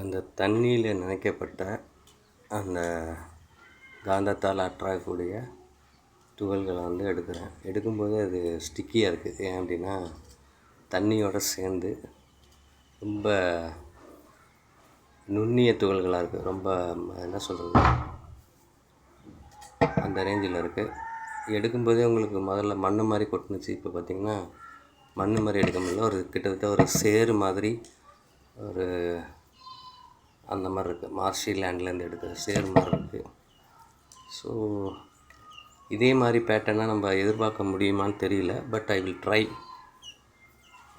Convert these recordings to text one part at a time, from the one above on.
அந்த தண்ணியில் நினைக்கப்பட்ட அந்த காந்தத்தால் அட்ராகக்கூடிய துகள்களை வந்து எடுக்கிறேன். எடுக்கும்போது அது ஸ்டிக்கியாக இருக்குது ஏன் அப்படின்னா தண்ணியோடு சேர்ந்து ரொம்ப நுண்ணிய துகள்களாக இருக்குது ரொம்ப என்ன சொல்கிறது அந்த ரேஞ்சில் இருக்குது எடுக்கும்போதே உங்களுக்கு முதல்ல மண் மாதிரி கொட்டுனுச்சு. இப்போ பார்த்திங்கன்னா மண் மாதிரி எடுக்க முடியல. ஒரு கிட்டத்தட்ட ஒரு சேறு மாதிரி ஒரு அந்த மாதிரி இருக்குது மார்ஷி லேண்ட்லேருந்து எடுக்கிற சேர் மாதிரி இருக்குது ஸோ இதே மாதிரி பேட்டர்னாக நம்ம எதிர்பார்க்க முடியுமான்னு தெரியல பட் ஐ வில் ட்ரை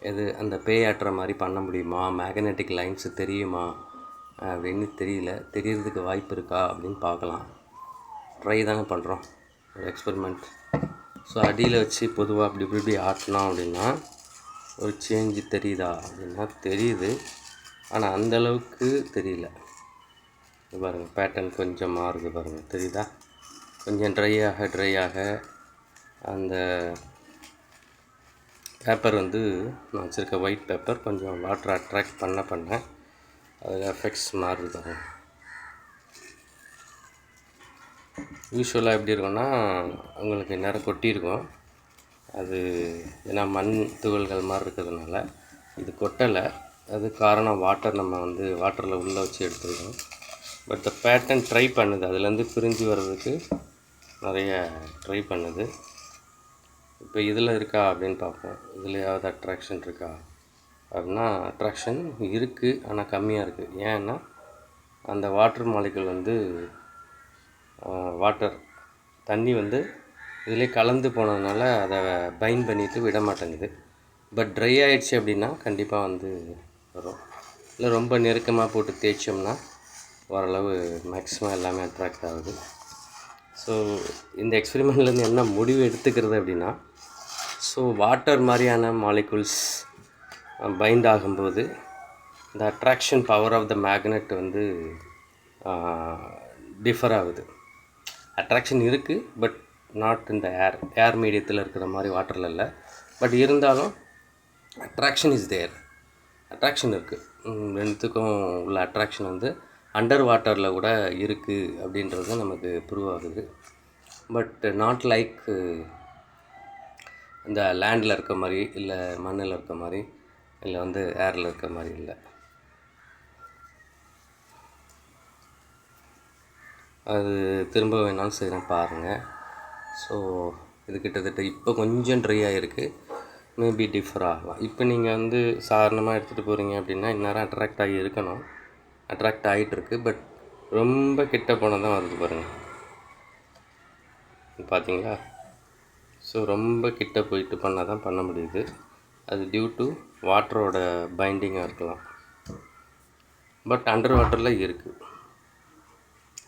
எது அந்த பேயாட்டுற மாதிரி பண்ண முடியுமா? மேக்னெட்டிக் லைன்ஸு தெரியுமா? அப்படின்னு தெரியல. தெரியறதுக்கு வாய்ப்பு இருக்கா அப்படின்னு பார்க்கலாம். ட்ரை தானே பண்ணுறோம் ஒரு எக்ஸ்பெரிமெண்ட் ஸோ அடியில் வச்சு பொதுவாக அப்படி இப்படி இப்படி ஆட்டினோம் அப்படின்னா ஒரு சேஞ்சு தெரியுதா அப்படின்னா தெரியுது. ஆனால் அந்தளவுக்கு தெரியல. பாருங்கள் பேட்டர்ன் கொஞ்சம் மாறுது பாருங்கள் தெரியுதா? கொஞ்சம் ட்ரை ஆக ட்ரை ஆக அந்த பேப்பர் வந்து நான் வச்சுருக்க ஒயிட் பேப்பர் கொஞ்சம் வாட்டர் அட்ராக்ட் பண்ண பண்ண அதில் எஃபெக்ட்ஸ் மாறுது பாருங்கள் யூஸ்வலாக எப்படி இருக்கும்னா உங்களுக்கு நேரம் கொட்டியிருக்கும். அது ஏன்னா மண் துகள்கள் மாதிரி இருக்கிறதுனால இது கொட்டலை. அது காரணம் வாட்டர் நம்ம வந்து வாட்டரில் உள்ளே வச்சு எடுத்துருக்கோம். பட் த பேட்டர்ன் ட்ரை பண்ணுது. அதுலேருந்து பிரிஞ்சு வர்றதுக்கு நிறைய ட்ரை பண்ணுது. இப்போ இதில் இருக்கா அப்படின்னு பார்ப்போம். இதுலையாவது அட்ராக்ஷன் இருக்கா? அப்படின்னா அட்ராக்ஷன் இருக்குது ஆனால் கம்மியாக இருக்குது ஏன்னா அந்த வாட்டர் மாலிகுல் வந்து வாட்டர் தண்ணி வந்து இதிலே கலந்து போனதுனால அதை பைன் பண்ணிவிட்டு விட மாட்டேங்குது. பட் ட்ரை ஆகிடுச்சு அப்படின்னா கண்டிப்பாக வந்து வரும் இல்லை ரொம்ப நெருக்கமாக போட்டு தேய்ச்சோம்னா ஓரளவு மேக்ஸிமம் எல்லாமே அட்ராக்ட் ஆகுது. ஸோ இந்த எக்ஸ்பெரிமெண்ட்லேருந்து என்ன முடிவு எடுத்துக்கிறது அப்படின்னா ஸோ வாட்டர் மாதிரியான மாலிகுல்ஸ் பைண்ட் ஆகும்போது இந்த attraction power of the magnet வந்து டிஃபர் ஆகுது. அட்ராக்ஷன் இருக்குது பட் நாட் இந்த ஏர் ஏர் மீடியத்தில் இருக்கிற மாதிரி வாட்டரில் இல்லை. பட் இருந்தாலும் அட்ராக்ஷன் இஸ் தேர் அட்ராக்ஷன் இருக்குது ரெண்டுத்துக்கும் உள்ள அட்ராக்ஷன் வந்து அண்டர் வாட்டரில் கூட இருக்குது அப்படின்றது நமக்கு ப்ரூவ் ஆகுது. பட் நாட் லைக் இந்த லேண்டில் இருக்க மாதிரி இல்லை மண்ணில் இருக்க மாதிரி இல்லை வந்து ஏரில் இருக்க மாதிரி இல்லை. அது திரும்ப வேணாலும் செய்கிறேன் பாருங்கள் ஸோ இது கிட்டத்தட்ட இப்போ கொஞ்சம் ட்ரை ஆகிருக்கு மேபி டிஃபர் ஆகலாம். இப்போ நீங்கள் வந்து சாதாரணமாக எடுத்துகிட்டு போகிறீங்க அப்படின்னா இந்நேரம் அட்ராக்ட் ஆகி இருக்கணும். அட்ராக்ட் ஆகிட்டுருக்கு பட் ரொம்ப கிட்ட போனால் தான் வருது பாருங்கள் பார்த்தீங்களா ஸோ ரொம்ப கிட்ட போயிட்டு பண்ணால் தான் பண்ண முடியுது. அது டியூ டு வாட்டரோட பைண்டிங்காக இருக்கலாம். பட் அண்டர் வாட்டரில் இருக்குது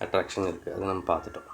அட்ராக்ஷன் இருக்குது அதை நம்ம பார்த்துட்டோம்.